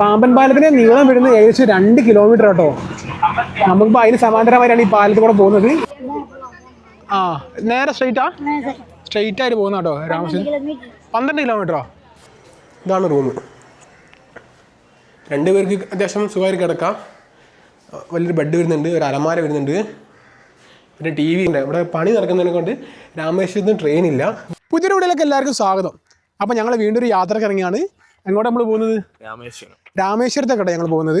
പാമ്പൻ പാലത്തിന്റെ നീളം വരുന്നത് ഏകദേശം രണ്ട് കിലോമീറ്റർ കേട്ടോ നമുക്കിപ്പോ അതിന് സമാന്തരമായിട്ടാണ് ഈ പാലത്തിൽ കൂടെ പോകുന്നത്. ആ നേരെ സ്ട്രെയിറ്റാ സ്ട്രെയിറ്റ് ആയിട്ട് പോകുന്ന കേട്ടോ രാമചന്ദ്രൻ പന്ത്രണ്ട് കിലോമീറ്ററോ ഇതാണ് റൂം രണ്ട് പേർക്ക് അത്യാവശ്യം സുഖമായി കിടക്കാം. വലിയൊരു ബെഡ് വരുന്നുണ്ട് ഒരു അലമാര വരുന്നുണ്ട്. പിന്നെ ടി വി ഉണ്ട്. ഇവിടെ പണി നടക്കുന്നതിനെ കൊണ്ട് രാമേശ്വരത്തിന് ട്രെയിൻ ഇല്ല. പുതിയ വീട്ടിലേക്ക് എല്ലാവർക്കും സ്വാഗതം. അപ്പോൾ ഞങ്ങൾ വീണ്ടും ഒരു യാത്രയ്ക്ക് ഇറങ്ങിയാണ്. എങ്ങോട്ടാണ് നമ്മൾ പോകുന്നത്? രാമേശ്വരം. രാമേശ്വരത്തേക്കട്ടെ ഞങ്ങൾ പോകുന്നത്.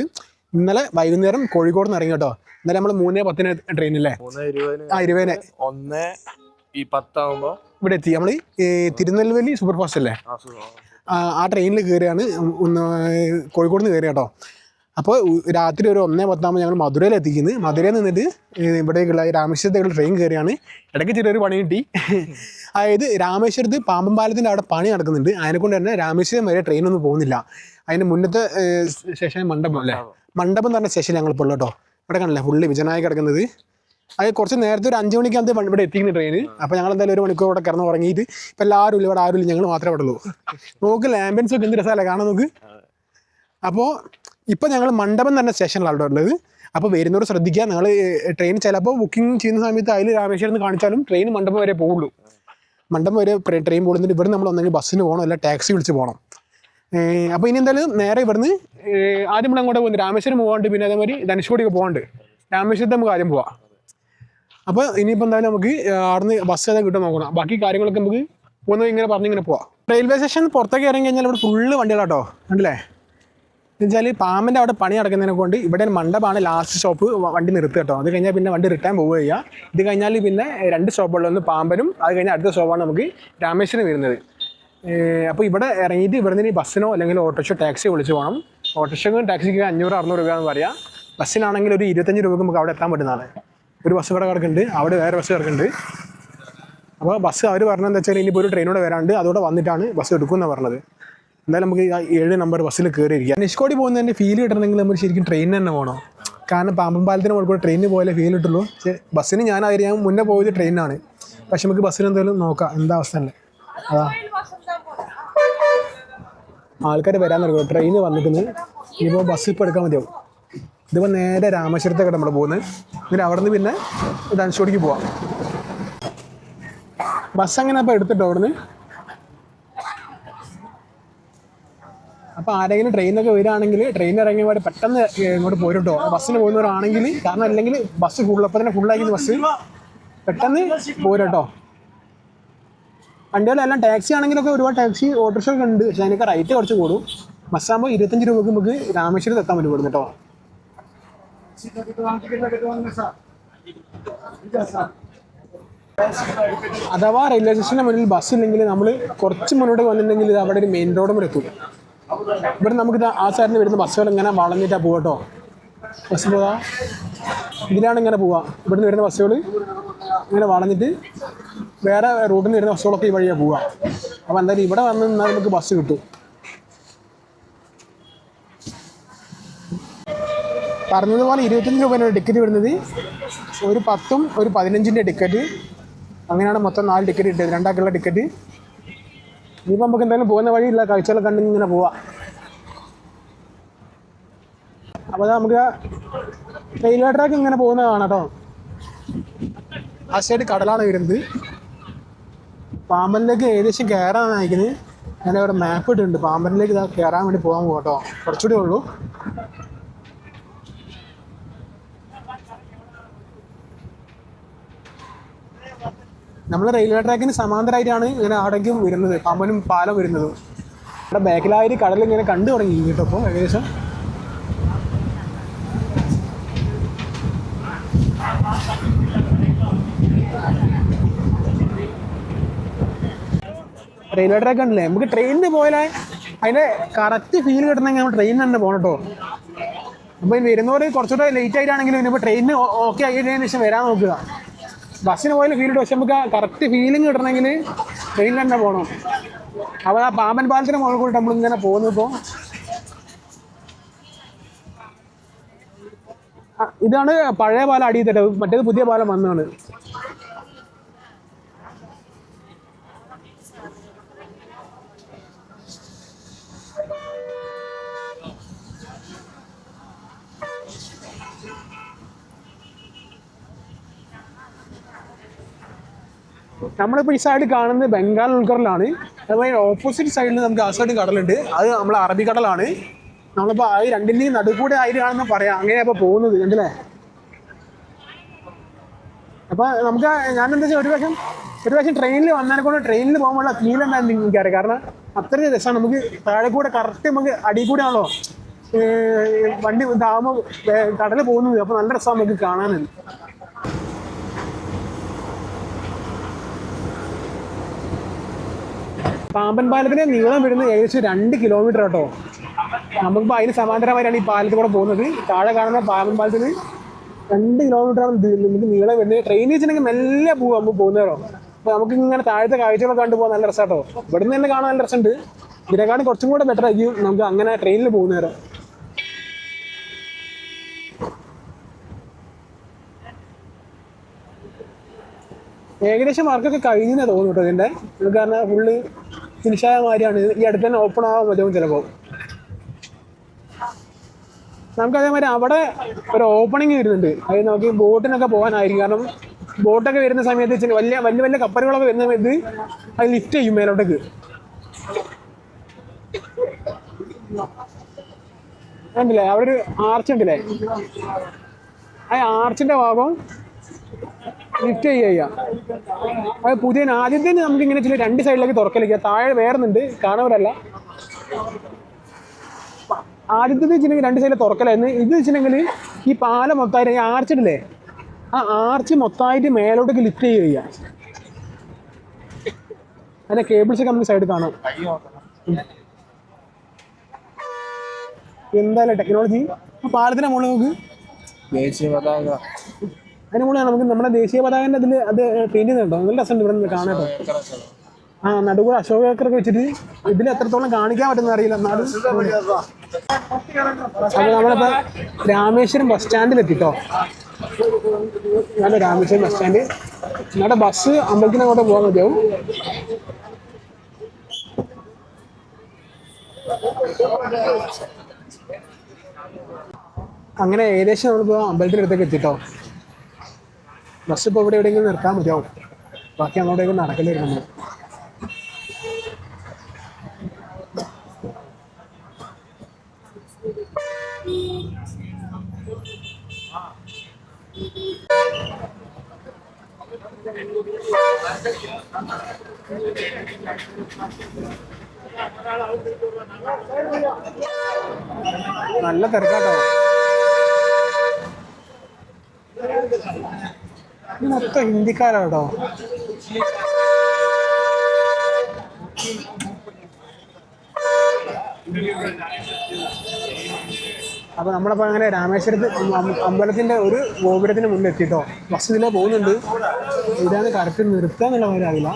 ഇന്നലെ വൈകുന്നേരം കോഴിക്കോട് നിന്ന് ഇറങ്ങി കേട്ടോ. ഇന്നലെ നമ്മൾ മൂന്നേ പത്തിന് ട്രെയിനില്ലേ അല്ലേ ഇരുപതിന് ആ ഇരുപതിനെ. ഒന്ന് ഈ പത്താവുമ്പോ ഇവിടെ എത്തി. നമ്മൾ തിരുനെൽവേലി സൂപ്പർ ഫാസ്റ്റ് അല്ലേ? ആ ട്രെയിനിൽ കയറിയാണ് ഒന്ന് കോഴിക്കോട് നിന്ന് കയറി കേട്ടോ. അപ്പോൾ രാത്രി ഒരു ഒന്നേ പത്താകുമ്പോൾ ഞങ്ങൾ മധുരയിൽ എത്തിക്കുന്നത് മധുരയിൽ നിന്നിട്ട് ഇവിടേക്കുള്ള രാമേശ്വരത്തേക്കുള്ള ട്രെയിൻ കയറിയാണ് ഇടയ്ക്ക് ചെറിയൊരു പണി കിട്ടി. അതായത് രാമേശ്വരത്ത് പാമ്പൻ പാലത്തിന്റെ അവിടെ പണി നടക്കുന്നുണ്ട്. അതിനെക്കൊണ്ട് തന്നെ രാമേശ്വരം വരെ ട്രെയിനൊന്നും പോകുന്നില്ല. അതിന് മുന്നത്തെ സ്റ്റേഷൻ മണ്ഡപം അല്ലേ? മണ്ഡപം. തന്നെ പറഞ്ഞ സ്റ്റേഷൻ ഞങ്ങൾ ഇപ്പോൾ കേട്ടോ. ഇവിടെ കാണില്ല ഫുള്ള് വിജനായി കിടക്കുന്നത്. അത് കുറച്ച് നേരത്തെ ഒരു അഞ്ച് മണിക്കാകുമ്പോൾ ഇവിടെ എത്തിക്കുന്ന ട്രെയിൻ അപ്പോൾ ഞങ്ങൾ എന്തായാലും ഒരു മണിക്കൂർ ഇവിടെ കിടന്ന് ഉറങ്ങിയിട്ട് ഇപ്പം എല്ലാവരും ഇല്ല ഇവിടെ ആരും ഇല്ല ഞങ്ങൾ മാത്രമേ ഇവിടെ ഉള്ളൂ. നോക്ക് ആംബുലൻസ് ഒക്കെ എന്ത് രസമല്ലേ കാണാൻ നോക്ക്. അപ്പോൾ ഇപ്പം ഞങ്ങൾ മണ്ഡപം തന്നെ സ്റ്റേഷനിലാണ് ഉള്ളത്. അപ്പോൾ വരുന്നവർ ശ്രദ്ധിക്കുക. നിങ്ങൾ ട്രെയിൻ ചിലപ്പോൾ ബുക്കിംഗ് ചെയ്യുന്ന സമയത്ത് അതിൽ രാമേശ്വരം എന്ന് കാണിച്ചാലും ട്രെയിൻ മണ്ഡപം വരെ പോകുള്ളൂ മണ്ഡപം വരെ ട്രെയിൻ പോകുന്നതിന് ഇവിടെ നമ്മൾ ഒന്നെങ്കിൽ ബസ്സിന് പോകണം അല്ല ടാക്സി വിളിച്ച് പോകണം. അപ്പോൾ ഇനി എന്തായാലും നേരെ ഇവിടുന്ന് ആദ്യം നമ്മൾ അങ്ങോട്ട് പോകുന്നത് രാമേശ്വരം പോകാണ്ട് പിന്നെ അതേമാതിരി ധനുഷ്കോടിയൊക്കെ പോകാണ്ട് രാമേശ്വരത്തെ നമുക്ക് ആദ്യം പോവാം. അപ്പോൾ ഇനിയിപ്പോൾ എന്തായാലും നമുക്ക് അവിടുന്ന് ബസ് ഏതാ കിട്ടും നോക്കണം. ബാക്കി കാര്യങ്ങളൊക്കെ നമുക്ക് പോകുന്നത് ഇങ്ങനെ പറഞ്ഞിങ്ങനെ പോവാം. റെയിൽവേ സ്റ്റേഷൻ പുറത്തേക്ക് ഇറങ്ങി കഴിഞ്ഞാൽ ഇവിടെ ഫുള്ള് വണ്ടികളാട്ടോ കണ്ടില്ലേ? എന്നുവെച്ചാൽ പാമ്പിന്റെ അവിടെ പണി നടക്കുന്നതിനെ കൊണ്ട് ഇവിടെ മണ്ഡപമാണ് ലാസ്റ്റ് ഷോപ്പ് വണ്ടി നിർത്തുക കേട്ടോ അത് കഴിഞ്ഞാൽ പിന്നെ വണ്ടി റിട്ടേൺ പോവുക ചെയ്യുക ഇത് കഴിഞ്ഞാൽ പിന്നെ രണ്ട് സ്റ്റോപ്പുള്ള ഒന്ന് പാമ്പനും അത് കഴിഞ്ഞാൽ അടുത്ത ഷോപ്പാണ് നമുക്ക് രാമേശ്വരം വരുന്നത്. അപ്പോൾ ഇവിടെ ഇറങ്ങിയിട്ട് ഇവിടെ നിന്ന് ബസ്സിനോ അല്ലെങ്കിൽ ഓട്ടോറിക്ഷോ ടാക്സി വിളിച്ച് പോകണം ഓട്ടോറിക്ഷക്കും ടാക്സിക്ക് അഞ്ഞൂറ് അറുന്നൂറ് രൂപയെന്ന് പറയാം. ബസ്സിനാണെങ്കിൽ ഒരു ഇരുപത്തഞ്ച് രൂപക്ക് നമുക്ക് അവിടെ എത്താൻ പറ്റുന്നതാണ്. ഒരു ബസ് ഇവിടെ കിടക്കുന്നുണ്ട് അവിടെ വേറെ ബസ് കിടക്കുന്നുണ്ട്. അപ്പോൾ ബസ് അവർ പറഞ്ഞതെന്ന് വെച്ചാൽ ഇനിയിപ്പോൾ ഒരു ട്രെയിനോടെ വരാണ്ട് അതോടെ വന്നിട്ടാണ് ബസ് എടുക്കുമെന്നാണ് പറഞ്ഞത്. എന്തായാലും നമുക്ക് ഏഴ് നമ്പർ ബസ്സിൽ കയറിയിരിക്കാം നിഷ്കോടി പോകുന്നതിന്റെ ഫീൽ കിട്ടണമെങ്കിൽ നമ്മൾ ശരിക്കും ട്രെയിൻ തന്നെ പോകണം കാരണം പാമ്പൻ പാലത്തിന് മുകളിൽ ട്രെയിനിന് പോയാലേ ഫീൽ കിട്ടുള്ളൂ. പക്ഷേ ബസ്സിന് ഞാൻ ഞാൻ മുന്നേ പോയത് ട്രെയിനാണ് പക്ഷെ നമുക്ക് ബസ്സിന് എന്തായാലും നോക്കാം എന്താ അവസ്ഥ അല്ലേ അതാ. ആൾക്കാർ വരാൻ തുടങ്ങും. ട്രെയിൻ വന്നിട്ടുണ്ട് ഇനിയിപ്പോൾ ബസ് ഇപ്പോൾ എടുക്കാൻ മതിയാവും. ഇതിപ്പോൾ നേരെ രാമേശ്വരത്തേക്കാണ് നമ്മൾ പോകുന്നത്. എന്നിട്ട് അവിടെ നിന്ന് പിന്നെ ധനുഷോടിക്ക് പോവാം. ബസ് അങ്ങനെ അപ്പോൾ എടുത്തിട്ടോ അവിടുന്ന്? അപ്പോൾ ആരെങ്കിലും ട്രെയിനൊക്കെ വരികയാണെങ്കിൽ ട്രെയിൻ ഇറങ്ങിയ പാടി പെട്ടെന്ന് ഇങ്ങോട്ട് പോരുട്ടോ. ബസ്സിന് പോകുന്നവരാണെങ്കിൽ കാരണം അല്ലെങ്കിൽ ബസ് ഫുൾ അപ്പോൾ തന്നെ ഫുള്ളായിരിക്കുന്ന ബസ് പെട്ടെന്ന് പോരട്ടോ. വണ്ടികളെല്ലാം ടാക്സി ആണെങ്കിലൊക്കെ ഒരുപാട് ടാക്സി ഓട്ടോറിക്ഷ ഒക്കെ ഉണ്ട്. പക്ഷേ അതിനൊക്കെ റേറ്റ് കുറച്ച് കൂടും. ബസ്സാകുമ്പോൾ ഇരുപത്തഞ്ച് രൂപക്ക് നമുക്ക് രാമേശ്വരത്ത് എത്താൻ പറ്റും ഇവിടുന്ന് കേട്ടോ. അഥവാ റെയിൽവേ സ്റ്റേഷന്റെ മുന്നിൽ ബസ് ഇല്ലെങ്കിൽ നമ്മൾ കുറച്ച് മുന്നോട്ട് വന്നിട്ടുണ്ടെങ്കിൽ അവിടെ ഒരു മെയിൻ റോഡ് വരെ എത്തും. ഇവിടെ നമുക്ക് ആശാരിന് വരുന്ന ബസ്സുകൾ ഇങ്ങനെ വളഞ്ഞിട്ടാ പോകട്ടോ ബസ് പോവാ ഇതിലാണ് ഇങ്ങനെ പോവാ ഇവിടുന്ന് വരുന്ന ബസ്സുകൾ ഇങ്ങനെ വളഞ്ഞിട്ട് വേറെ റൂട്ടിൽ നിന്ന് വരുന്ന ബസ്സുകളൊക്കെ ഈ വഴിയാണ് പോവുക. അപ്പോൾ എന്തായാലും ഇവിടെ വന്ന് നിന്നാൽ നമുക്ക് ബസ് കിട്ടും. പറഞ്ഞതുപോലെ ഇരുപത്തഞ്ച് രൂപേന്റെ ടിക്കറ്റ് വരുന്നത്. ഒരു പത്തും ഒരു പതിനഞ്ചിന്റെ ടിക്കറ്റ് അങ്ങനെയാണ് മൊത്തം നാല് ടിക്കറ്റ് കിട്ടിയത്. രണ്ടാക്കുള്ള ടിക്കറ്റ് ഇനിയിപ്പോൾ നമുക്ക് എന്തായാലും പോകുന്ന വഴിയില്ല. കാഴ്ചകളെ കണ്ടു ഇങ്ങനെ പോവാം. അപ്പോൾ നമുക്ക് റെയിൽവേ ട്രാക്ക് ഇങ്ങനെ പോകുന്നതാണ് കേട്ടോ ആ സൈഡ് കടലാണ് വരുന്നത്. പാമ്പലിലേക്ക് ഏകദേശം കയറാൻ നയിക്കുന്നത്. ഞാൻ ഇവിടെ മാപ്പ് ഇട്ടിട്ടുണ്ട്. പാമ്പലിലേക്ക് ഇതാ കയറാൻ വേണ്ടി പോകാൻ പോകാം കേട്ടോ കുറച്ചുകൂടി ഉള്ളൂ. നമ്മൾ റെയിൽവേ ട്രാക്കിന് സമാന്തരമായിട്ടാണ് ഇങ്ങനെ അവിടേക്കും വരുന്നത്. പമ്പനും പാലം വരുന്നത്. അവിടെ ബാക്കിലായിട്ട് കടൽ ഇങ്ങനെ കണ്ടു തുടങ്ങി കേട്ടോ അപ്പോൾ ഏകദേശം. റെയിൽവേ ട്രാക്ക് ഉണ്ടല്ലേ നമുക്ക് ട്രെയിനിന് പോയാലേ അതിന്റെ കറക്റ്റ് ഫീൽ കിട്ടണമെങ്കിൽ നമ്മൾ ട്രെയിനിൽ തന്നെ പോകണം കേട്ടോ. അപ്പോൾ വരുന്നവർ കുറച്ചുകൂടെ ലേറ്റ് ആയിട്ടാണെങ്കിലും ഇനിയിപ്പോൾ ട്രെയിനിന് ഓക്കെ ആയതിനു ശേഷം വരാൻ നോക്കുക. ബസ്സിന് പോയാലും ഫീൽ കിട്ടും പക്ഷെ നമുക്ക് കറക്റ്റ് ഫീലിംഗ് കിട്ടണമെങ്കിൽ ട്രെയിനിൽ തന്നെ പോകണം അപ്പോൾ ആ പാമ്പൻ പാലത്തിന് മുകളിൽ കൂടി നമ്മളിങ്ങനെ പോകുന്നു ഇപ്പോൾ ഇതാണ് പഴയ പാലം അടിയിൽ തന്നെ. മറ്റേത് പുതിയ പാലം വന്നതാണ്. നമ്മളിപ്പോൾ ഈ സൈഡ് കാണുന്നത് ബംഗാൾ ഉൾക്കടലാണ് അതുപോലെ ഓപ്പോസിറ്റ് സൈഡിൽ നമുക്ക് ആ സൈഡ് കടലുണ്ട്. അത് നമ്മൾ അറബിക്കടലാണ് നമ്മളിപ്പോൾ ആ രണ്ടിന്റെയും നടുക്കൂടെ ആയിട്ടാണെന്ന് പറയാം അങ്ങനെ അപ്പോൾ പോകുന്നത് കണ്ടില്ലേ? അപ്പോൾ നമുക്ക് ഞാൻ എന്താ വെച്ചാൽ ഒരു പക്ഷം ഒരു പക്ഷം ട്രെയിനിൽ വന്നതിനെ കൊണ്ട് ട്രെയിനിൽ പോകുമ്പോഴുള്ള ഫീൽ എന്താണെന്ന് എനിക്കറിയാം കാരണം അത്രയും രസമാണ് നമുക്ക് താഴെ കൂടെ കറക്റ്റ് നമുക്ക് അടി കൂടെ ആണല്ലോ വണ്ടി താമ കടൽ പോകുന്നത്. അപ്പോൾ നല്ല രസമാണ് നമുക്ക് കാണാനുണ്ട് പാമ്പൻ പാലത്തിന് നീളം വരുന്നത് ഏകദേശം രണ്ട് കിലോമീറ്റർ കേട്ടോ നമുക്കിപ്പോൾ അതിന് സമാന്തരമായിട്ടാണ് ഈ പാലത്തിൽ കൂടെ പോകുന്നത്. താഴെ കാണുന്ന പാമ്പൻ പാലത്തിന് രണ്ട് ഇത് നമുക്ക് നീളം വരുന്നത്. ട്രെയിനിൽ മെല്ലെ പോകും നമുക്ക് പോകുന്നതോ അപ്പോൾ നമുക്ക് ഇങ്ങനെ താഴത്തെ കാഴ്ചകളൊക്കെ കണ്ടു പോകാൻ നല്ല രസമാട്ടോ ഇവിടുന്ന് തന്നെ കാണാൻ നല്ല രസമുണ്ട്. ഇതിനെക്കാളും കുറച്ചും കൂടെ ബെറ്റർ ആയിരിക്കും നമുക്ക് അങ്ങനെ ട്രെയിനിൽ പോകുന്നേരം ഏകദേശം വർക്കൊക്കെ കഴിഞ്ഞെന്ന് തോന്നുന്നു കേട്ടോ ഇതിന്റെ. കാരണം ഫുള്ള് ഫിനിഷായ മാതിരിയാണ് ഈ അടുത്ത് തന്നെ ഓപ്പൺ ആവാൻ മതിയാവും ചിലപ്പോൾ. നമുക്ക് അതേമാതിരി അവിടെ ഒരു ഓപ്പണിങ് വരുന്നുണ്ട്. അത് നമുക്ക് ബോട്ടിനൊക്കെ പോകാനായിരിക്കും. കാരണം ബോട്ടൊക്കെ വരുന്ന സമയത്ത് വലിയ വലിയ വലിയ കപ്പലുകളൊക്കെ വരുന്ന സമയത്ത് അത് ലിഫ്റ്റ് ചെയ്യും മേലോട്ടേക്ക്. കണ്ടില്ലേ? അവിടെ ഒരു ആർച്ച് ഉണ്ടല്ലേ? ആ ആർച്ചിന്റെ ഭാഗം ലിഫ്റ്റ് ചെയ്യുക. അത് പുതിയ ആദ്യത്തെ നമുക്ക് ഇങ്ങനെ ചില രണ്ട് സൈഡിലേക്ക് തുറക്കലിക്കുക താഴെ വേറുന്നുണ്ട്. കാണവരല്ല. ആദ്യത്തെ വെച്ചിട്ടുണ്ടെങ്കിൽ രണ്ട് സൈഡിൽ തുറക്കലായിരുന്നു. ഇത് വെച്ചിട്ടുണ്ടെങ്കിൽ ഈ പാല മൊത്തമായിട്ട് ഈ ആർച്ചിട്ടില്ലേ ആ ആർച്ച് മൊത്തമായിട്ട് മേലോട്ടേക്ക് ലിഫ്റ്റ് ചെയ്യുക. അതിന്റെ കേബിൾസ് ഒക്കെ നമുക്ക് സൈഡിൽ കാണാം. എന്തായാലും ടെക്നോളജി പാലത്തിന്റെ മുകളിൽ നോക്ക്. അതിന് കൂടെ നമുക്ക് നമ്മുടെ ദേശീയ പതാകന്റെ അതിൽ അത് പെയിന്റ് ചെയ്യുന്നുണ്ടോ? നല്ല രസമുണ്ട് ഇവിടെ നിന്ന് കാണാൻ ആ നടുകൂടെ അശോക ചക്രൊക്കെ വെച്ചിട്ട് ഇതിൽ എത്രത്തോളം കാണിക്കാൻ പറ്റുന്ന അറിയില്ല. എന്നാലും അപ്പൊ നമ്മളിപ്പോ രാമേശ്വരം ബസ് സ്റ്റാൻഡിൽ എത്തിട്ടോ. ഞാൻ രാമേശ്വരം ബസ് സ്റ്റാൻഡ് നമ്മുടെ ബസ് അമ്പലത്തിന് അങ്ങോട്ട് പോകാൻ മതിയാവും. അങ്ങനെ ഏകദേശം നമ്മളിപ്പോ അമ്പലത്തിന്റെ അടുത്തേക്ക് എത്തിട്ടോ. ബസ് ഇപ്പോൾ ഇവിടെ എവിടെയെങ്കിലും നിർത്താൻ മതിയാവും. ബാക്കി അങ്ങോട്ടേക്ക് നടക്കലായിരുന്നു നമ്മൾ നല്ല തിരക്കാട്ടോ. ഇത് മൊത്തം ഹിന്ദിക്കാരാട്ടോ അപ്പൊ നമ്മളപ്പോ അങ്ങനെ രാമേശ്വരത്ത് അമ്പലത്തിന്റെ ഒരു ഗോപുരത്തിന് മുന്നിൽ എത്തിട്ടോ ബസ് ഇതിലെ പോകുന്നുണ്ട്. ഇതാണ് കറക്റ്റ് നിർത്താന്നുള്ള കാര്യം അറിയില്ല.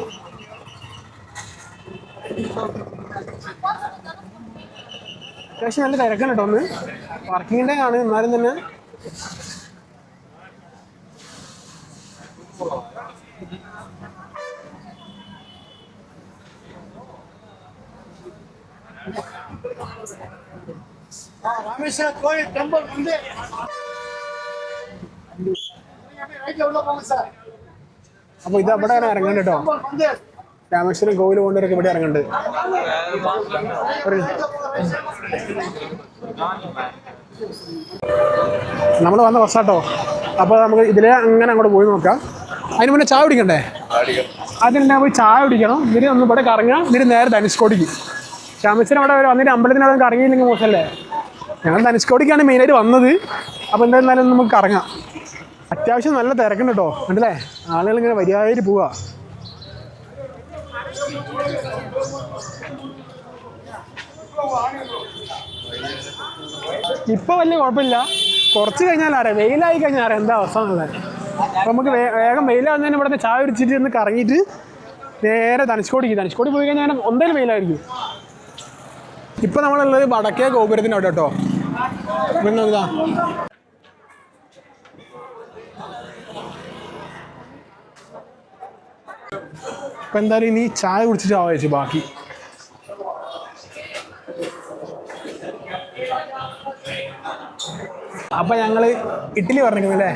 അത്യാവശ്യം നല്ല തിരക്കാണ് കേട്ടോ ഒന്ന്. പാർക്കിങ്ങിന്റെ ആണ് എന്നാലും തന്നെ ராமேஸ்வர கோயில் டெம்பிள் வந்து ரைட்ல உள்ள போங்க சார் അപ്പൊ ഇത് അവിടെ ഇറങ്ങുന്നുണ്ട് കേട്ടോ டெம்பிள் வந்து രാമേശ്വരം കോവിൽ കൊണ്ടുവരൊക്കെ ഇവിടെ ഇറങ്ങുന്നുണ്ട് നമ്മൾ വന്ന ബസ്സാട്ടോ അപ്പോൾ നമുക്ക് ഇതിലെ അങ്ങനെ അങ്ങോട്ട് പോയി നോക്കാം അതിന് മുന്നേ ചായ കുടിക്കണ്ടേ? അതിനെ പോയി ചായ കുടിക്കണം. ഇതിന് ഒന്ന് ഇവിടെ കറങ്ങാം. ഇതിന് നേരെ ധനുഷ്കോടിക്ക്. രാമേശ്വരം അവിടെ വന്നിട്ട് അമ്പലത്തിന് അവിടെ കറങ്ങിയില്ലെങ്കിൽ മോശമല്ലേ? ഞങ്ങൾ ധനുഷ്കോടിക്കാണ് മെയിനായിട്ട് വന്നത്. അപ്പോൾ എന്തായാലും നമുക്ക് കറങ്ങാം. അത്യാവശ്യം നല്ല തിരക്കുണ്ട് കേട്ടോ കണ്ടില്ലേ? ആളുകൾ ഇങ്ങനെ വരിയായിട്ട് പോവാ. ഇപ്പൊ വലിയ കുഴപ്പമില്ല. കുറച്ച് കഴിഞ്ഞാൽ അറിയാം വെയിലായി കഴിഞ്ഞാൽ എന്താ അവസ്ഥ എന്നുള്ളത്? നമുക്ക് വേഗം വെയിലാകുന്നതിന് ഇവിടെ നിന്ന് ചായ കുടിച്ചിട്ട് ഒന്ന് കറങ്ങിയിട്ട് നേരെ തനിഷ്കോടിക്ക് ധനുഷ്കോടി പോയി കഴിഞ്ഞാൽ ഒന്നേലും വെയിലായിരിക്കും. ഇപ്പൊ നമ്മളുള്ളത് വടക്കേ ഗോപുരത്തിന് അവിടെ കേട്ടോ ഇവിടെ ഇപ്പം എന്തായാലും ഇനി ചായ കുടിച്ചിട്ട് ആവാ ബാക്കി. അപ്പൊ ഞങ്ങൾ ഇഡ്ഡലി പറഞ്ഞിരിക്കുന്നു അല്ലേ?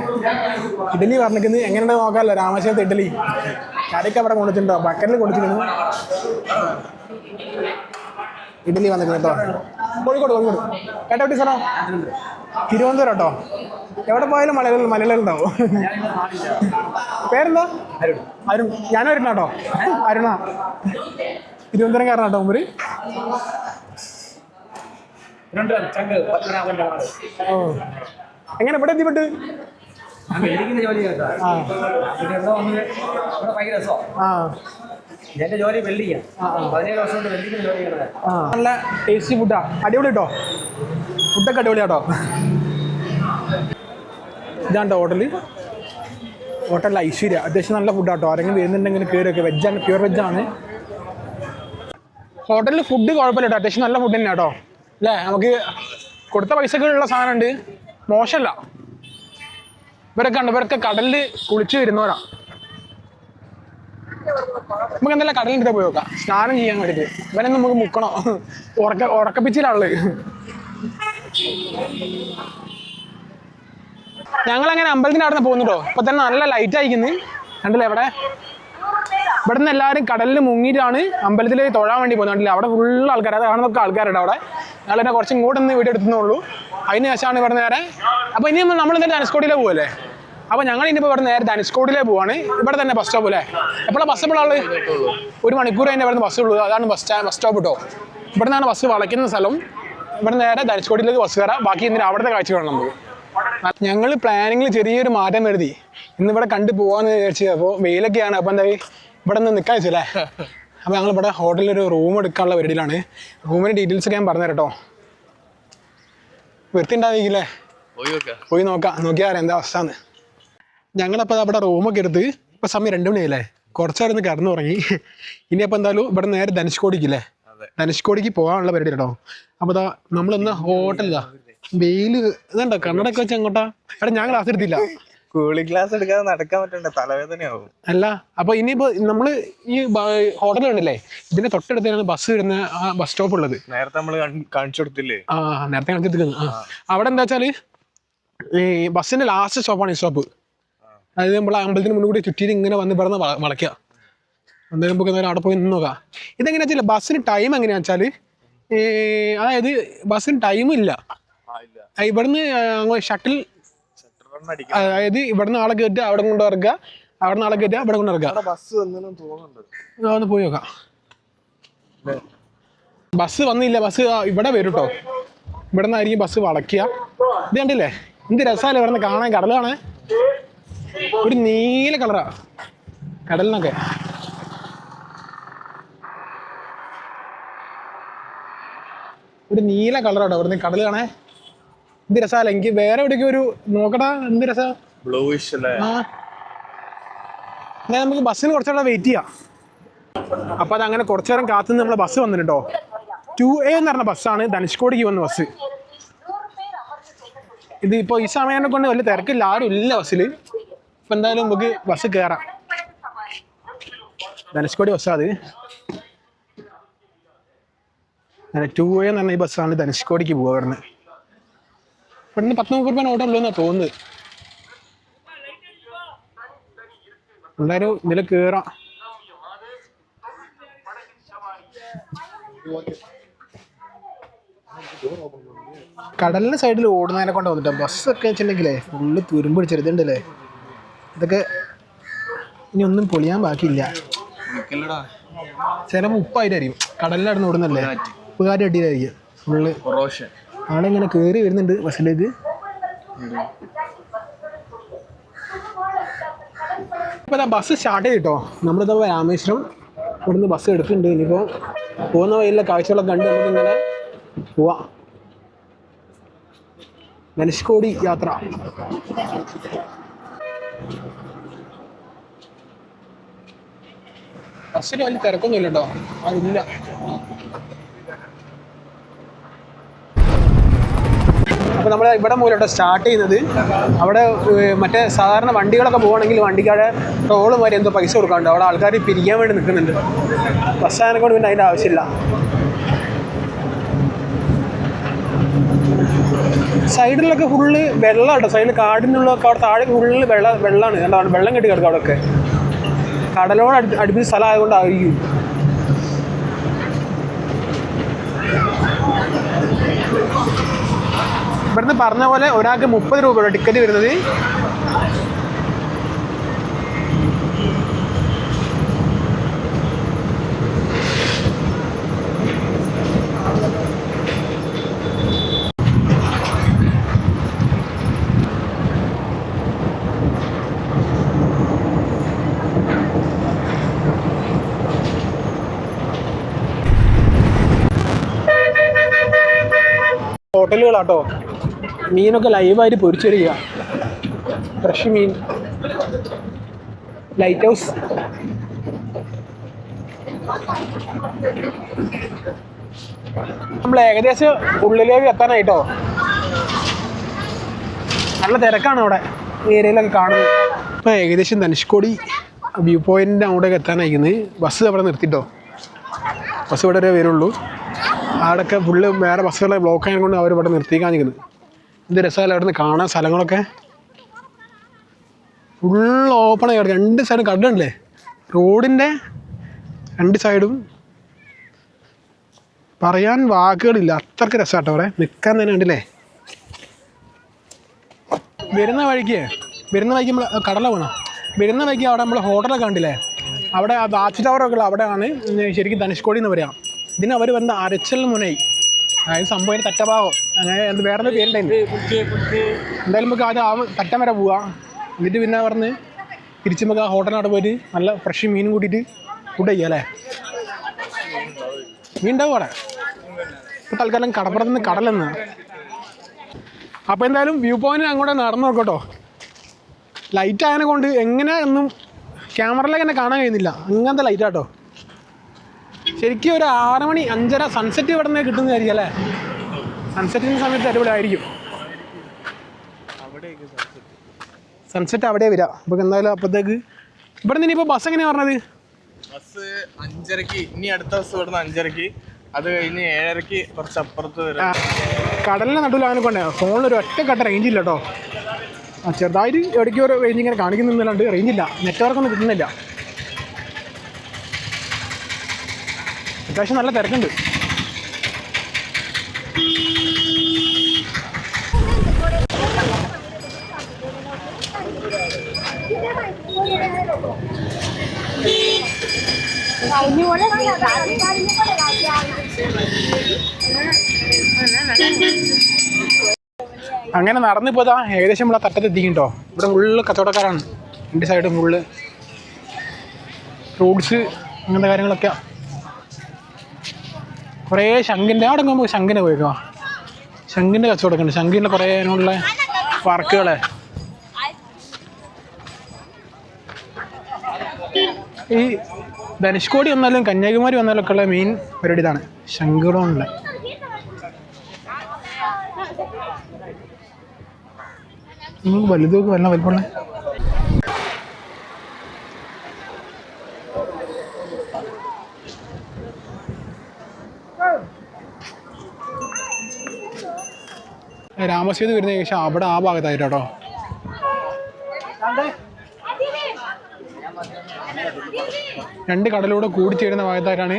ഇഡ്ഡലി പറഞ്ഞിരിക്കുന്നത് എങ്ങനെയുണ്ട് നോക്കാമല്ലോ. രാമേശ്വരത്ത് ഇഡ്ഡലി. കടയ്ക്ക് അവിടെ കൊണ്ടുവച്ചിട്ടുണ്ടോ? ബക്കറ്റിൽ കൊടുത്തിരുന്നു ഇഡ്ഡലി വന്നിരിക്കുന്നു കേട്ടോ. കോഴിക്കോട് കോഴിക്കോട്. കേട്ടോ സ്ഥലം? തിരുവനന്തപുരം കേട്ടോ. എവിടെ പോയാലും മലയാളികൾ മലയാളികളുണ്ടാവും പേരെന്താ? അരുൺ. ഞാനും അരുണ കേട്ടോ. അരുണ. തിരുവനന്തപുരം കേട്ടോ മുമ്പ്. ഓ. എങ്ങനെ ഇവിടെ എത്തിപ്പെട്ട് എന്റെ ജോലി പതിനേഴ് വർഷം കൊണ്ട് വെൽഡിങ്ങിന് ജോലി ചെയ്യണത്. നല്ല ടേസ്റ്റി ഫുഡാ. അടിപൊളി കേട്ടോ. ഫുഡൊക്കെ അടിപൊളി കേട്ടോ ഇതാണ്ടോ ഹോട്ടൽ? ഹോട്ടലിൽ ഐശ്വര്യ. അത്യാവശ്യം നല്ല ഫുഡാട്ടോ. ആരെങ്കിലും വരുന്നുണ്ടെങ്കിൽ കയറിയൊക്കെ വെജാണ് പ്യൂർ വെജാണ് ഹോട്ടലിൽ ഫുഡ് കുഴപ്പമില്ല കേട്ടോ. അത്യാവശ്യം നല്ല ഫുഡ് തന്നെ കേട്ടോ അല്ലേ നമുക്ക് കൊടുത്ത പൈസക്കുള്ള സാധനമുണ്ട് മോശമല്ല ഇവരൊക്കെ ഉണ്ട് ഇവരൊക്കെ കടലിൽ കുളിച്ച് വരുന്നവരാ. നമുക്ക് എന്തായാലും കടലിന്റെ പോയി നോക്കാം. സ്നാനം ചെയ്യാൻ വേണ്ടിയിട്ട് ഇവനെ നമുക്ക് മുക്കണോ. ഉറക്ക ഉറക്കപ്പിച്ചിലാൾ ഞങ്ങൾ അങ്ങനെ അമ്പലത്തിന്റെ അവിടെ നിന്ന് പോകുന്നുണ്ടോ ഇപ്പൊ തന്നെ നല്ല ലൈറ്റ് അയക്കുന്നു കണ്ടില്ലേ ഇവിടെ? ഇവിടെ നിന്ന് എല്ലാവരും കടലിൽ മുങ്ങിയിട്ടാണ് അമ്പലത്തിൽ തൊഴാൻ വേണ്ടി പോകുന്നത്. കണ്ടില്ലേ? അവിടെ ഫുൾ ആൾക്കാർ അത് കാണുന്നൊക്കെ ആൾക്കാരുണ്ട് അവിടെ. ഞങ്ങൾ എന്നെ കുറച്ചും ഒന്ന് വീഡിയോ എടുത്തുന്നുള്ളൂ അതിന് ശേഷമാണ് ഇവിടെ നേരെ. അപ്പോൾ ഇനി നമ്മൾ എന്തായാലും ധനുഷ്കോടിയിലേ പോകല്ലേ അപ്പോൾ ഞങ്ങൾ ഇനിയിപ്പോൾ ഇവിടെ നേരെ ധനുഷ്കോടിയിലേ പോവാണ്. ഇവിടെ തന്നെ ബസ് സ്റ്റോപ്പ് അല്ലേ? എപ്പോഴാണ് ബസ് എപ്പോഴാണ് ഒരു മണിക്കൂർ അതിന്റെ ഇവിടെ ബസ് ഉള്ളൂ അതാണ് ബസ് സ്റ്റാ ബസ് സ്റ്റോപ്പ് കേട്ടോ ഇവിടെ നിന്നാണ് ബസ് വളയ്ക്കുന്ന സ്ഥലം. ഇവിടെ നേരെ ധനുഷ്കോടിയിലേക്ക് ബസ് കയറാം ബാക്കി ഇന്നലെ അവിടുത്തെ കാഴ്ച കാണാം നമുക്ക് ഞങ്ങൾ പ്ലാനിങ്ങിൽ ചെറിയൊരു മാറ്റം വരുത്തി. ഇന്ന് ഇവിടെ കണ്ടു പോകാമെന്ന് വിചാരിച്ചത് അപ്പോൾ വെയിലൊക്കെയാണ്. അപ്പോൾ എന്തായി? ഇവിടെ നിന്ന് നിൽക്കാൻ വെച്ചല്ലേ അപ്പോൾ ഞങ്ങൾ ഇവിടെ ഹോട്ടലിൽ ഒരു റൂം എടുക്കാനുള്ള പരിപാടിയിലാണ്. റൂമിന്റെ ഡീറ്റെയിൽസ് ഒക്കെ ഞാൻ പറഞ്ഞു തരട്ടോ വൃത്തി ഉണ്ടാവില്ലേ പോയി നോക്കാം. നോക്കിയാൽ അറിയാം എന്താ അവസ്ഥ എന്ന് ഞങ്ങളപ്പോൾ അവിടെ റൂമൊക്കെ എടുത്ത് ഇപ്പോൾ സമയം രണ്ട് മണിയല്ലേ കുറച്ചേരം കിടന്നു തുടങ്ങി ഇനിയപ്പോൾ എന്തായാലും ഇവിടെ നേരെ ധനുഷ്കോടിക്കില്ലേ? ധനുഷ്കോടിക്ക് പോകാനുള്ള പരിപാടി കേട്ടോ. അപ്പോൾ അതാ നമ്മളൊന്ന് ഹോട്ടലിലാ വെയിൽ ഇതുണ്ടോ കണ്ണടൊക്കെ വെച്ച് അങ്ങോട്ടാ എടാ ഞാൻ ക്ലാസ് എടുത്തില്ല. കൂളിംഗ് ഗ്ലാസ് എടുക്കാതെ നടക്കാൻ പറ്റണ്ട? തലവേദനയാവും. അല്ല അപ്പൊ ഇനിയിപ്പോ നമ്മൾ ഈ ഹോട്ടൽ ഉണ്ടല്ലേ ഇതിന്റെ തൊട്ടടുത്താണ് ബസ് വരുന്ന ആ ബസ് സ്റ്റോപ്പ് ഉള്ളത്. നേരത്തെ നമ്മൾ കാണിച്ചു കൊടുത്തില്ലേ ആ നേരത്തെ കാണിച്ചെടുക്കുന്നു ആ അവിടെ എന്താ വെച്ചാൽ ഈ ബസ്സിന്റെ ലാസ്റ്റ് സ്റ്റോപ്പാണ് ഈ സ്റ്റോപ്പ് അതായത് നമ്മൾ അമ്പലത്തിന് മുന്നിൽ കൂടി ചുറ്റിയിട്ട് ഇങ്ങനെ വന്ന് പറഞ്ഞ വളയ്ക്കുക എന്തായാലും നമുക്ക് എന്തായാലും അവിടെ പോയി നിന്ന് നോക്കാം. ഇതെങ്ങനെയാ വെച്ചാൽ ബസ്സിന് ടൈം എങ്ങനെയാ വെച്ചാൽ ഈ അതായത് ബസ്സിന് ടൈം ഇല്ല. ആ, ഇവിടുന്ന് ഷട്ടിൽ അതായത് ഇവിടുന്ന് ആളെ കയറ്റുക അവിടെ കൊണ്ട് ഇറക്കുക. അവിടെ നിന്ന് ആളെ കയറ്റുക അവിടെ കൊണ്ട് ഇറക്കുക. ബസ് ഒന്ന് പോയി നോക്കാം. ബസ് വന്നില്ല ബസ് ഇവിടെ വരും കേട്ടോ ഇവിടെ നിന്നായിരിക്കും ബസ് വളയ്ക്കുക. ഇത് കണ്ടില്ലേ? എന്ത് രസമല്ലേ ഇവിടെ നിന്ന് കാണാൻ കടൽ കാണാൻ? ഒരു നീല കളറാ കടലിനൊക്കെ. ഒരു നീല കളറാട്ടോ ഇവിടുന്ന് കടൽ കാണാൻ. എന്ത് രസാല എനിക്ക് വേറെ എവിടേക്കും ഒരു നോക്കടാ എന്ത് രസാ? ബ്ലൂയിഷ് അല്ലേ? ആ. നമുക്ക് ബസ്സിന് കുറച്ചുകൂടെ വെയിറ്റ് ചെയ്യാം. അപ്പോൾ അതങ്ങനെ കുറച്ചു നേരം കാത്തുനിന്ന് നമ്മളെ ബസ് വന്നിട്ടുണ്ടോ? ടു എ എന്ന് പറഞ്ഞ ബസ്സാണ് ധനുഷ്കോടിക്ക് വന്ന ബസ്. ഇത് ഇപ്പോൾ ഈ സമയം കൊണ്ട് വലിയ തിരക്കില്ല ആരും ഇല്ല ബസ്സിൽ ഇപ്പം എന്തായാലും നമുക്ക് ബസ് കേറാം. ധനുഷ്കോടി ബസ്സാണ് അത്. ടു എ എന്ന് പറഞ്ഞ ഈ ബസ്സാണ് ധനുഷ്കോടിക്ക് പോവുക വരുന്നത്. ഇവിടുന്ന് പത്ത് മുപ്പത് രൂപ ഓർഡർ ഉള്ളൂ എന്നാ തോന്നുന്നത്. എന്തായാലും ഇതിൽ കയറാം കടലിന്റെ സൈഡിൽ ഓടുന്നതിനെ കൊണ്ട് വന്നിട്ട്. ബസ്സൊക്കെ വെച്ചിട്ടുണ്ടെങ്കിലേ ഫുള്ള് തുരുമ്പ് പിടിച്ചെടുത്തുണ്ടല്ലേ ഇതൊക്കെ ഇനി ഒന്നും പൊളിയാൻ ബാക്കിയില്ല. ചിലപ്പോൾ ഉപ്പായിട്ടായിരിക്കും കടലിലായിരുന്നു ഓടുന്നല്ലേ ഉപ്പുകാരി അടിയിലായിരിക്കും. ഫുള്ള് ആളെ ഇങ്ങനെ കയറി വരുന്നുണ്ട് ബസ്സിലേക്ക്. ഇപ്പോൾ ബസ് സ്റ്റാർട്ട് ചെയ്തിട്ടോ നമ്മളിതാ രാമേശ്വരം ഇവിടുന്ന് ബസ് എടുക്കുന്നുണ്ട് ഇനിയിപ്പോൾ പോകുന്ന വഴിയിലെ കാഴ്ചകളൊക്കെ കണ്ട് നമുക്കിങ്ങനെ പോവാം. ധനുഷ്കോടി യാത്ര. ബസ്സിന് വലിയ തിരക്കൊന്നുമില്ല കേട്ടോ അതില്ല. നമ്മൾ ഇവിടെ മുതലോട്ടോ സ്റ്റാർട്ട് ചെയ്യുന്നത്. അവിടെ മറ്റേ സാധാരണ വണ്ടികളൊക്കെ പോകണമെങ്കിൽ വണ്ടിക്കാരെ ടോൾ മാതിരി എന്തോ പൈസ കൊടുക്കാണ്ട് അവിടെ ആൾക്കാർ പിരിക്കാൻ വേണ്ടി നിൽക്കുന്നുണ്ട്. ബസ് കൊണ്ട് പിന്നെ അതിന്റെ ആവശ്യമില്ല. സൈഡിലൊക്കെ ഫുള്ള് വെള്ളം കേട്ടോ സൈഡിൽ കാടിനുള്ളൊക്കെ അവിടെ താഴെ ഫുള്ള് വെള്ളം വെള്ളമാണ് വെള്ളം കെട്ടി കിടക്കും അവിടെയൊക്കെ കടലോട് അടുപ്പിച്ച സ്ഥലമായതുകൊണ്ടായിരിക്കും. ഇവിടുന്ന് പറഞ്ഞ പോലെ ഒരാൾക്ക് മുപ്പത് രൂപയുടെ ടിക്കറ്റ് വരുന്നത്. ഹോട്ടലുകളാട്ടോ. മീനൊക്കെ ലൈവായിട്ട് പൊരിച്ചെടുക്കുക. ഫ്രഷ് മീൻ. ലൈറ്റ് ഹൗസ് നമ്മൾ ഏകദേശം ഉള്ളിലേക്ക് എത്താനായിട്ടോ? നല്ല തിരക്കാണ് അവിടെ. ഏരിയയിലൊക്കെ കാണുന്നത്. ഇപ്പോൾ ഏകദേശം ധനുഷ്കോടി വ്യൂ പോയിന്റിന്റെ അങ്ങോട്ടേക്ക് എത്താനായിരിക്കുന്നത് ബസ് അവിടെ നിർത്തിട്ടോ? ബസ് ഇവിടെ വരെ വരുള്ളൂ. അവിടെയൊക്കെ ഫുള്ള് വേറെ ബസ്സുകളെ ബ്ലോക്ക് ആയതുകൊണ്ട് അവർ ഇവിടെ നിർത്തി നിൽക്കുന്നത് എന്ത് രസമല്ല അവിടെ നിന്ന് കാണാൻ സ്ഥലങ്ങളൊക്കെ? ഫുൾ ഓപ്പൺ ആയി കിടക്കുക. രണ്ട് സൈഡും കടുണ്ടല്ലേ റോഡിന്റെ രണ്ട് സൈഡും പറയാൻ വാക്കുകളില്ല. അത്രയ്ക്ക് രസമാട്ടോ അവിടെ. നിൽക്കാൻ തന്നെ ഉണ്ടല്ലേ വരുന്ന വഴിക്ക് വരുന്ന വഴിക്ക് നമ്മൾ കടല വേണം വരുന്ന വഴിക്ക് അവിടെ നമ്മൾ ഹോട്ടലൊക്കെ കണ്ടില്ലേ? അവിടെ ആ വാച്ച് ടവറൊക്കെ ഉള്ള അവിടെയാണ് ശരിക്കും ധനുഷ്കോടി എന്ന് പറയാം. ഇതിന് അവർ വന്ന അരച്ചൽ മുനൈ അതായത് സംഭവം തറ്റഭാവം അങ്ങനെ എന്ത് വേറെ പേരുണ്ടായിരുന്നു എന്തായാലും നമുക്ക് ആദ്യം ആ തറ്റം വരെ പോവാം. എന്നിട്ട് പിന്നെ പറഞ്ഞ് തിരിച്ച് നമുക്ക് ആ ഹോട്ടലിനോട് പോയിട്ട് നല്ല ഫ്രഷ് മീനും കൂട്ടിയിട്ട് ഫുഡ് ചെയ്യാം അല്ലേ? മീൻ ഉണ്ടാവും അവിടെ. ഇപ്പോൾ തൽക്കാലം കടപ്പുറത്ത് നിന്ന് കടലെന്ന് അപ്പോൾ എന്തായാലും വ്യൂ പോയിന്റ് അങ്ങോട്ട് നടന്നു നോക്കട്ടോ ലൈറ്റ് ആയതിനെ കൊണ്ട് എങ്ങനെ ഒന്നും ക്യാമറയിലേക്ക് തന്നെ കാണാൻ കഴിയുന്നില്ല. അങ്ങനത്തെ ലൈറ്റ് ആട്ടോ ശരിക്കും ഒരു ആറ് മണി അഞ്ചര സൺസെറ്റ് ഇവിടെ നിന്ന് കിട്ടുന്നതായിരിക്കും അല്ലേ? സൺസെറ്റിന്റെ സമയത്ത് അടിപൊളിയായിരിക്കും. സൺസെറ്റ് അവിടെ വരാം. അപ്പോൾ എന്തായാലും അപ്പോഴത്തേക്ക് ഇവിടെ നിന്ന് ഇനിയിപ്പോ ബസ് എങ്ങനെയാണ് പറഞ്ഞത്? ബസ് അഞ്ചരക്ക് ഇനി അടുത്ത ബസ് ഇവിടുന്ന് അഞ്ചരക്ക്. അത് കഴിഞ്ഞ് ഏഴരക്ക് കുറച്ച് അപ്പുറത്ത് വരും കടലിന്റെ അങ്ങനെ കൊണ്ടേ. ഫോണിൽ ഒരു ഒറ്റ കട്ട റേഞ്ച് ഇല്ല കേട്ടോ. ചെറുതായിട്ട് ഇടയ്ക്ക് ഒരു റേഞ്ച് ഇങ്ങനെ കാണിക്കുന്നില്ലാണ്ട് റേഞ്ച് ഇല്ല. നെറ്റ്വർക്ക് ഒന്നും കിട്ടുന്നില്ല. അത്യാവശ്യം നല്ല തിരക്കുണ്ട്. അങ്ങനെ നടന്നു പോതാ ഏകദേശം നമ്മളെ തട്ടത്ത് എത്തിക്കുന്നുണ്ടോ ഇവിടെ ഫുള്ള് കച്ചവടക്കാരാണ്. രണ്ട് സൈഡും ഫുള്ള് ഫ്രൂട്ട്സ് അങ്ങനത്തെ കാര്യങ്ങളൊക്കെ കുറേ ശംഖിന്റെ അവിടെ നമുക്ക് ശംഖിനെ പോയിക്കോ? ശംഖിന്റെ കച്ചവടമൊക്കെ ഉണ്ട്. ശംഖിന്റെ കുറേ അതിനുള്ള വർക്കുകൾ ഈ ധനുഷ്കോടി വന്നാലും കന്യാകുമാരി വന്നാലും ഒക്കെ ഉള്ള മെയിൻ പരിപാടി ഇതാണ്. നമുക്ക് വലുതൊക്കെ വല്ല വലിപ്പമുള്ള. രാമസേതു വരുന്ന ശേഷം അവിടെ ആ ഭാഗത്തായിട്ട് കേട്ടോ രണ്ട് കടലൂടെ കൂടിച്ചേരുന്ന ഭാഗത്തായിട്ടാണ്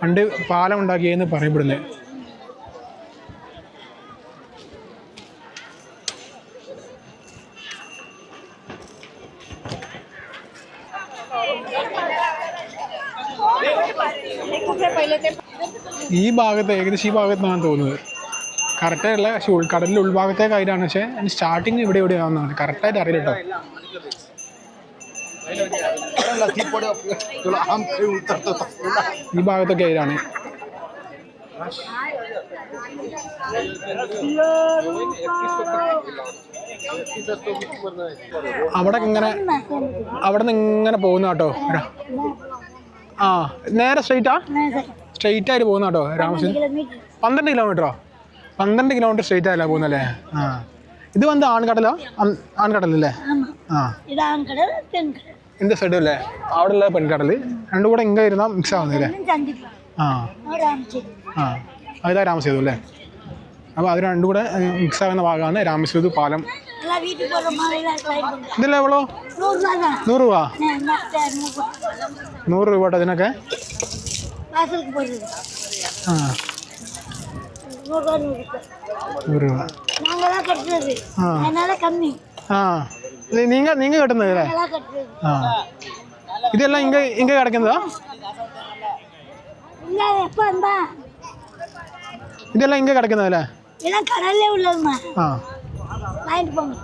പണ്ട് പാലം ഉണ്ടാക്കിയതെന്ന് പറയപ്പെടുന്നത്. ഈ ഭാഗത്ത് ഏകദേശം ഈ ഭാഗത്താണ് തോന്നുന്നത്. കറക്റ്റായിട്ടുള്ള പക്ഷേ ഉൾക്കടലിന്റെ ഉൾഭാഗത്തേക്കായിട്ടാണ് പക്ഷേ സ്റ്റാർട്ടിങ് ഇവിടെ എവിടെയാണെന്നാണ് കറക്റ്റായിട്ട് അറിയില്ല കേട്ടോ. ഈ ഭാഗത്തൊക്കെ ആയിട്ടാണ് അവിടെ ഇങ്ങനെ അവിടെ നിന്ന് ഇങ്ങനെ പോകുന്ന കേട്ടോ. ആ നേരെ സ്ട്രെയിറ്റാ സ്ട്രെയിറ്റ് ആയിട്ട് പോകുന്ന കേട്ടോ രാമസിംഗ് പന്ത്രണ്ട് കിലോമീറ്ററോ? പന്ത്രണ്ട് കിലോമീറ്റർ സ്ട്രെയിറ്റ് ആയില്ല പോകുന്നല്ലേ ആ ഇത് വന്ന് ആൺകടലോ അൻ- ആൺകടലല്ലേ ആ ഇത് ആൺകടൽ പെൺകടൽ இந்த സൈഡും അല്ലേ അവിടെ ഉള്ള പെൺകടൽ രണ്ടും കൂടെ ഇങ്ങനെ ഇരുന്നാൽ മിക്സ് ആവുന്നില്ലേ ചന്തിപ്പ ആ രാമചേരി ആ അതാ രാമസേതു അല്ലേ അപ്പോൾ അത് രണ്ടും കൂടെ മിക്സ് ആകുന്ന ഭാഗമാണ് രാമേശ്വരത്ത് പാലം எல்லாம் வீட்டுக்கு போடுற மாதிரிலாம் ட்ரை பண்ணுறேன் ഇതല്ലേ എവളോ நூறுரூவா தான் നൂറ് രൂപ நான் மற்ற நூறுரூவா നൂറ് രൂപ കേട്ടോ ഇതിനൊക്കെ வாசலுக்கு போடுறது ആ நூறுரூவா நூறு നൂറ് രൂപ நாங்கள் தான் கட்டுறது ஆ. அதனால கம்மி ആ ഇത് நீங்க நீங்க കെട്ടുന്നത് അല്ലേ நாங்கள் தான் கட்டுறது ആ ഇതെല്ലാം ഇങ്ക ഇങ്ക കിടക്കുന്നതാ இல்லை எப்போ வந்தா ഇതെല്ലാം ഇങ്ക കിടക്കുന്നതല്ലേ இதெல்லாம் கடல்லே உள்ளதுமா ആ வாங்கிட்டு போங்க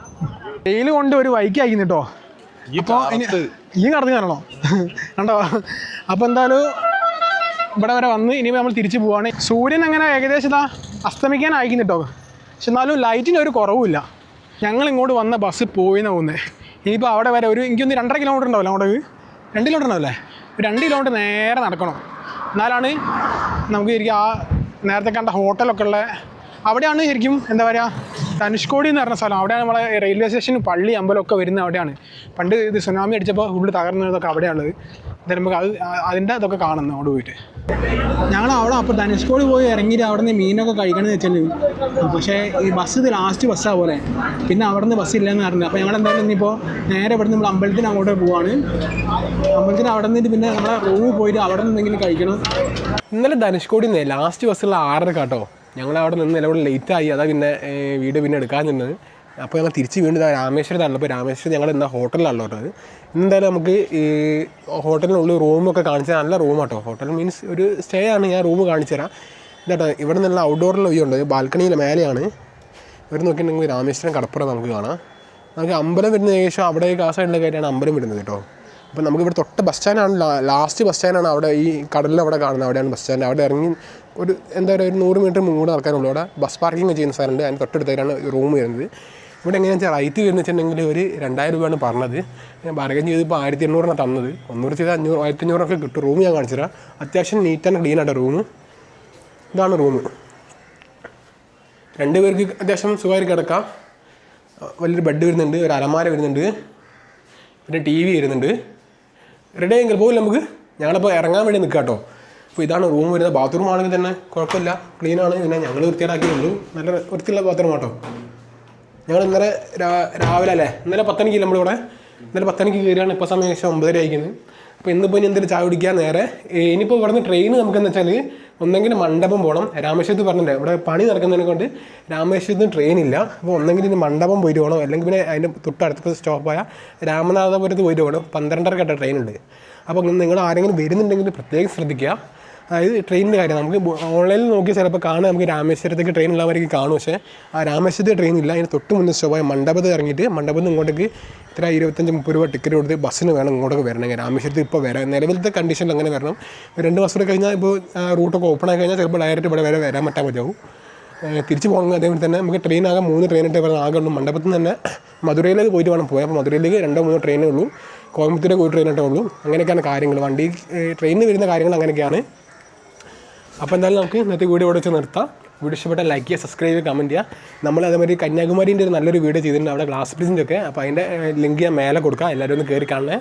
വെയിൽ കൊണ്ട് ഒരു വൈക്ക് അയക്കുന്നു കേട്ടോ അപ്പോൾ ഈ കടന്നു കാണണോ കണ്ടോ അപ്പോൾ എന്തായാലും ഇവിടെ വരെ വന്ന് ഇനി നമ്മൾ തിരിച്ചു പോവാണ്. സൂര്യൻ അങ്ങനെ ഏകദേശം അസ്തമിക്കാൻ കേട്ടോ പക്ഷെ എന്നാലും ലൈറ്റിന് ഒരു കുറവുമില്ല. ഞങ്ങൾ ഇങ്ങോട്ട് വന്ന ബസ് പോയിന്ന് പോകുന്നത് ഇനിയിപ്പോൾ അവിടെ വരെ ഒരു എനിക്കൊന്ന് രണ്ടര കിലോമീറ്റർ ഉണ്ടാവില്ല അങ്ങോട്ടേക്ക് രണ്ട് കിലോമീറ്റർ ഉണ്ടാവില്ലേ? ഒരു രണ്ട് കിലോമീറ്റർ നേരെ നടക്കണം. എന്നാലാണ് നമുക്ക് ശരിക്കും ആ നേരത്തെ കണ്ട ഹോട്ടലൊക്കെ ഉള്ള അവിടെയാണ് ശരിക്കും എന്താ പറയുക ധനുഷ്കോടി എന്ന് പറഞ്ഞ സ്ഥലം. അവിടെയാണ് നമ്മളെ റെയിൽവേ സ്റ്റേഷൻ പള്ളി അമ്പലമൊക്കെ വരുന്നത് അവിടെയാണ്. പണ്ട് ഇത് സുനാമി അടിച്ചപ്പോൾ ഫുള്ള് തകർന്നതൊക്കെ അവിടെയാണുള്ളത് എന്തായാലും നമുക്ക് അത് അതിന്റെ ഇതൊക്കെ കാണുന്നു അവിടെ പോയിട്ട്. ഞങ്ങൾ അവിടെ അപ്പോൾ ധനുഷ്കോടി പോയി ഇറങ്ങിയിട്ട് അവിടെ നിന്ന് മീനൊക്കെ കഴിക്കണമെന്ന് വെച്ചിട്ടുണ്ട് പക്ഷേ ഈ ബസ് ഇത് ലാസ്റ്റ് ബസ്സാണ് പോലെ. പിന്നെ അവിടെ നിന്ന് ബസ് ഇല്ലെന്ന് പറഞ്ഞു അപ്പോൾ ഞങ്ങൾ എന്തായാലും ഇനിയിപ്പോൾ നേരെ ഇവിടെ നമ്മൾ അമ്പലത്തിന് അങ്ങോട്ട് പോവാണ്. അമ്പലത്തിന് അവിടെ നിന്നിട്ട് പിന്നെ നമ്മുടെ റൂമിൽ പോയിട്ട് അവിടെ നിന്ന് എന്തെങ്കിലും കഴിക്കണം. ഇന്നലെ ധനുഷ്കോടി നിന്നേ ലാസ്റ്റ് ബസ്സുള്ള ആറര കേട്ടോ ഞങ്ങൾ അവിടെ നിന്ന് നിലവിൽ ലേറ്റ് ആയി. അതാ പിന്നെ വീട് പിന്നെ എടുക്കാൻ നിന്നത്. അപ്പോൾ ഞങ്ങൾ തിരിച്ച് വീണ്ടും രാമേശ്വരത്താണ് അപ്പോൾ രാമേശ്വരം ഞങ്ങൾ എന്താ ഹോട്ടലിലാണല്ലോ ഉള്ളത്. എന്തായാലും നമുക്ക് ഈ ഹോട്ടലിനുള്ളിൽ റൂമൊക്കെ കാണിച്ചാൽ നല്ല റൂം കേട്ടോ ഹോട്ടൽ മീൻസ് ഒരു സ്റ്റേ ആണ്. ഞാൻ റൂം കാണിച്ചു തരാം. ഇതാട്ടോ ഇവിടെ നിന്നുള്ള ഔട്ട്ഡോറിൽ വ്യൂ ഉണ്ട്. ബാൽക്കണിയിലെ മേലെയാണ്. ഇവിടെ നോക്കിയിട്ടുണ്ടെങ്കിൽ രാമേശ്വരം കടപ്പുറം നമുക്ക് കാണാം. നമുക്ക് അമ്പലം വരുന്ന ഏകദേശം അവിടെ ആ സൈഡിലെ കാര്യമാണ് അമ്പലം വരുന്നത് കേട്ടോ. അപ്പോൾ നമുക്ക് ഇവിടെ തൊട്ട് ബസ് സ്റ്റാൻഡാണ് ലാസ്റ്റ് ബസ് സ്റ്റാൻഡാണ് അവിടെ ഈ കടലിൽ അവിടെ കാണുന്നത്. അവിടെയാണ് ബസ് സ്റ്റാൻഡ് അവിടെ ഇറങ്ങി ഒരു എന്താ പറയുക ഒരു നൂറ് മീറ്റർ മുന്നോട്ട് നടക്കാനുള്ളൂ അവിടെ ബസ് പാർക്കിംഗ് ചെയ്യുന്ന സ്ഥലമുണ്ട്. അതിന് തൊട്ടടുത്തായിട്ടാണ് റൂം വരുന്നത്. ഇവിടെ എങ്ങനെയാണെന്ന് വെച്ചാൽ റൈറ്റ് വരുന്ന വെച്ചിട്ടുണ്ടെങ്കിൽ ഒരു രണ്ടായിരം രൂപയാണ് പറഞ്ഞത്. ഞാൻ ബാർഗൻ ചെയ്തപ്പോൾ ആയിരത്തി എണ്ണൂറിനാണ് തന്നത്. ഒന്നൂറ് ചെയ്താൽ അഞ്ഞൂറ് ആയിരത്തി അഞ്ഞൂറൊക്കെ കിട്ടും. റൂം ഞാൻ കാണിച്ചു തരാം അത്യാവശ്യം നീറ്റ് ആൻഡ് ക്ലീൻ ആയിട്ട് റൂം. ഇതാണ് റൂം. രണ്ട് പേർക്ക് അത്യാവശ്യം സുഖമായി കിടക്കാം. വലിയൊരു ബെഡ് വരുന്നുണ്ട് ഒരു അലമാര വരുന്നുണ്ട്. പിന്നെ ടി വി വരുന്നുണ്ട്. റെഡി ആയെങ്കിൽ പോകില്ല നമുക്ക് ഞങ്ങളിപ്പോൾ ഇറങ്ങാൻ വേണ്ടി നിൽക്കാം കേട്ടോ അപ്പോൾ ഇതാണ് റൂം വരുന്നത്. ബാത്റൂം ആണെങ്കിൽ തന്നെ കുഴപ്പമില്ല. ക്ലീനാണ് പിന്നെ ഞങ്ങൾ വൃത്തിയാക്കിയുള്ളൂ നല്ല വൃത്തിയുള്ള ബാത്റൂം കേട്ടോ ഞങ്ങൾ ഇന്നലെ രാവിലെ അല്ലേ? ഇന്നലെ പത്തണിക്ക് നമ്മളിവിടെ? ഇന്നലെ പത്തണിക്ക് കയറിയാണ് ഇപ്പോൾ സമയം ഏകദേശം ഒമ്പതര ആയിരിക്കുന്നത് അപ്പോൾ ഇന്നിപ്പോൾ ഇനി എന്തെങ്കിലും ചായ കുടിക്കാൻ നേരെ ഇനിയിപ്പോൾ ഇവിടുന്ന് ട്രെയിൻ നമുക്കെന്ന് വെച്ചാൽ ഒന്നെങ്കിൽ മണ്ഡപം പോകണം രാമേശ്വരത്ത് പറഞ്ഞില്ലേ ഇവിടെ പണി നടക്കുന്നതിനെ കൊണ്ട് രാമേശ്വരത്തിന് ട്രെയിൻ ഇല്ല. അപ്പോൾ ഒന്നെങ്കിൽ ഇനി മണ്ഡപം പോയിട്ട് പോകണം അല്ലെങ്കിൽ പിന്നെ അതിന്റെ തൊട്ടടുത്ത സ്റ്റോപ്പായ രാമനാഥപുരത്ത് പോയിട്ട് പോകണം പന്ത്രണ്ടരക്കട്ട ട്രെയിൻ ഉണ്ട്. അപ്പോൾ നിങ്ങൾ ആരെങ്കിലും വരുന്നുണ്ടെങ്കിൽ പ്രത്യേകം ശ്രദ്ധിക്കുക. അതായത് ട്രെയിനിന്റെ കാര്യം. നമുക്ക് ഓൺലൈനിൽ നോക്കി ചിലപ്പോൾ കാണാൻ നമുക്ക് രാമേശ്വരത്തേക്ക് ട്രെയിൻ ഉള്ളവർക്ക് കാണും. പക്ഷേ ആ രാമേശ്വരത്തെ ട്രെയിൻ ഇല്ല. അതിന് തൊട്ട് മുന്നേ സ്വഭാവം മണ്ഡപത്തിൽ ഇറങ്ങിയിട്ട് മണ്ഡപത്തിൽ ഇങ്ങോട്ടേക്ക് ഇത്ര ഇരുപത്തഞ്ച് മുപ്പത് രൂപ ടിക്കറ്റ് കൊടുത്ത് ബസ്സിന് വേണം ഇങ്ങോട്ടൊക്കെ വരണമെങ്കിൽ. രാമേശ്വരത്ത് ഇപ്പോൾ വരാം. നിലവിലത്തെ കണ്ടീഷനിൽ അങ്ങനെ വരണം. രണ്ട് മാസം കൂടെ കഴിഞ്ഞാൽ ഇപ്പോൾ റൂട്ടൊക്കെ ഓപ്പൺ ആയി കഴിഞ്ഞാൽ ചിലപ്പോൾ ഡയറക്റ്റ് ഇവിടെ വരെ വരാൻ പറ്റാൻ മതിയാവും തിരിച്ചു പോകണമെങ്കിൽ അതേപോലെ തന്നെ നമുക്ക് ട്രെയിൻ ആകെ മൂന്ന് ട്രെയിൻ ട്രെയിനിട്ട് പറഞ്ഞാൽ ആകെ ഉള്ളൂ. മണ്ഡപത്തിൽ നിന്ന് തന്നെ മധുരയിലേക്ക് പോയിട്ട് വേണം പോയാൽ അപ്പോൾ മധുരയിലേക്ക് രണ്ടോ മൂന്നോ ട്രെയിനേ ഉള്ളൂ കോയമ്പത്തൂരേക്ക് ഒരു ട്രെയിനിട്ടേ ഉള്ളൂ. അങ്ങനെയൊക്കെയാണ് കാര്യങ്ങൾ. വണ്ടി ട്രെയിനിൽ വരുന്ന കാര്യങ്ങൾ അങ്ങനെയൊക്കെയാണ്. അപ്പോൾ എന്തായാലും നമുക്ക് ഇന്നത്തെ വീഡിയോ ഇവിടെ വെച്ച് നിർത്താം. വീഡിയോ ഇഷ്ടപ്പെട്ട ലൈക്ക് ചെയ്യുക സബ്സ്ക്രൈബ് ചെയ്യുക കമന്റ് ചെയ്യുക. നമ്മൾ അതേമാതിരി കന്യാകുമാരിന്റെ ഒരു നല്ലൊരു വീഡിയോ ചെയ്തിട്ടുണ്ട് അവിടെ ഗ്ലാസ് ബ്രിഡ്ജിന്റെ ഒക്കെ. അപ്പോൾ അതിന്റെ ലിങ്ക് ഞാൻ മേലെ കൊടുക്കാം. എല്ലാവരും ഒന്ന് കയറി കാണണേ.